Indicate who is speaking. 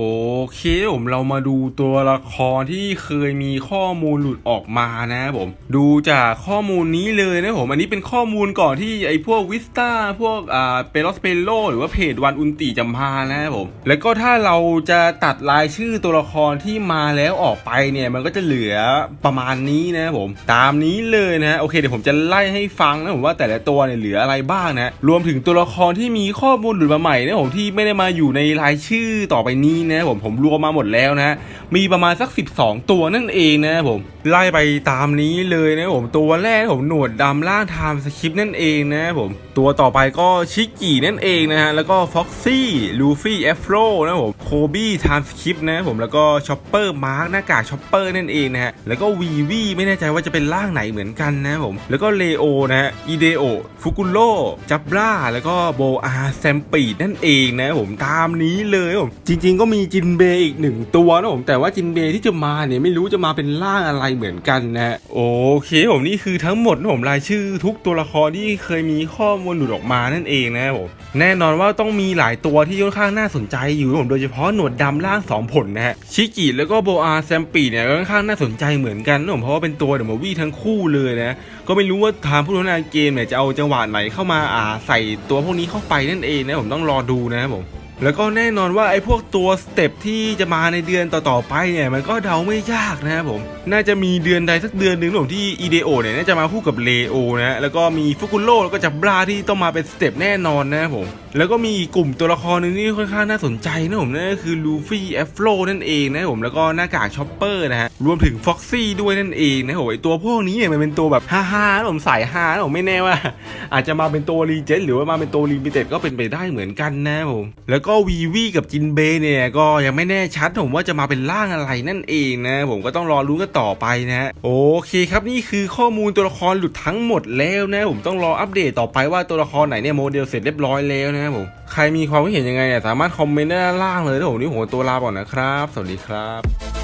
Speaker 1: โอเคผมเรามาดูตัวละครที่เคยมีข้อมูลหลุดออกมานะครับผมดูจากข้อมูลนี้เลยนะผมอันนี้เป็นข้อมูลก่อนที่ไอ้พวกวิสตาพวกอ่าเปโลสเปโลหรือว่าเพจวันอุนติจำพานะครับผมแล้วก็ถ้าเราจะตัดรายชื่อตัวละครที่มาแล้วออกไปเนี่ยมันก็จะเหลือประมาณนี้นะครับผมตามนี้เลยนะโอเคเดี๋ยวผมจะไล่ให้ฟังนะผมว่าแต่ละตัวเนี่ยเหลืออะไรบ้างนะรวมถึงตัวละครที่มีข้อมูลหลุดมาใหม่นะผมที่ไม่ได้มาอยู่ในรายชื่อต่อไปนี้นะผมผมรวมมาหมดแล้วนะ มีประมาณสัก 12 ตัวนั่นเองนะผม ไล่ไปตามนี้เลยนะผมตัวแรกผมหนวดดำล่างไทม์สคริปนั่นเองนะผม ตัวต่อไปก็ชิกกี้นั่นเองนะฮะแล้วก็ฟ็อกซี่ลูฟี่เอฟโรนะผมโคบี้ไทม์สคริปนะผมแล้วก็ชอปเปอร์มาร์กหน้ากากชอปเปอร์นั่นเองนะฮะแล้วก็วีวีไม่แน่ใจว่าจะเป็นร่างไหนเหมือนกันนะผม แล้วก็เลโอนะฮะอีเดโอฟุกุโร่จับราแล้วก็โบอาแซมปีดนั่นเองนะผมตามนี้เลยผมจริง ๆ ก็มีจินเบอีกหนึ่งตัวนะผมแต่ว่าจินเบย์ที่จะมาเนี่ยไม่รู้จะมาเป็นร่างอะไรเหมือนกันนะฮะโอเคผมนี่คือทั้งหมดนะผมรายชื่อทุกตัวละครที่เคยมีข้อมูลหลุดออกมานั่นเองนะครับผมแน่นอนว่าต้องมีหลายตัวที่ค่อนข้างน่าสนใจอยู่ผมโดยเฉพาะหนวดดำล่างสองผลนะฮะชิกิแล้วก็โบอาแซมปีเนี่ยก็ค่อนข้างน่าสนใจเหมือนกันนะผมเพราะว่าเป็นตัวเดอะมวี่ทั้งคู่เลยนะก็ไม่รู้ว่าทางผู้พัฒนาเกมเนี่ยจะเอาจังหวะไหนเข้ามาอ่าใส่ตัวพวกนี้เข้าไปนั่นเองนะผมต้องรอดูนะครับผม แล้วก็แน่นอนว่าไอ้พวกตัวสเต็ปที่จะมาในเดือนต่อๆไปเนี่ยมันก็เดาไม่ยากนะครับผม น่าจะมีเดือนใดสักเดือนหนึ่งผมที่อีเดโอเนี่ยน่าจะมาคู่กับเลโอนะแล้วก็มีฟุกุโร่แล้วก็จับบราที่ต้องมาเป็นสเต็ปแน่นอนนะครับผมแล้วก็มีกลุ่มตัวละครหนึ่งที่ค่อนข้างน่าสนใจนะผมนั่นก็คือลูฟี่แอฟโรนั่นเองนะผมแล้วก็หน้ากากชอปเปอร์นะฮะรวมถึงฟ็อกซี่ด้วยนั่นเองนะผมไอตัวพวกนี้เนี่ยมันเป็นตัวแบบฮ่าๆนะผมสายฮานะผมไม่แน่ว่า อาจจะมาเป็นตัวรีเจนหรือว่ามาเป็นตัวลิมิเต็ดก็เป็นไปได้เหมือนกันนะผมแล้วกก็วีวีกับจินเบเนี่ยก็ยังไม่แน่ชัดผมว่าจะมาเป็นร่างอะไรนั่นเองนะ ผมก็ต้องรอรู้กันต่อไปนะโอเคครับนี่คือข้อมูลตัวละครหลุดทั้งหมดแล้วนะ ผมต้องรออัปเดตต่อไปว่าตัวละครไหนเนี่ยโมเดลเสร็จเรียบร้อยแล้วนะครับผมใครมีความคิดเห็นยังไงเนี่ยสามารถคอมเมนต์ด้านล่างเลยนะผมนี่ผมตัวลาก่อนนะครับ สวัสดีครับ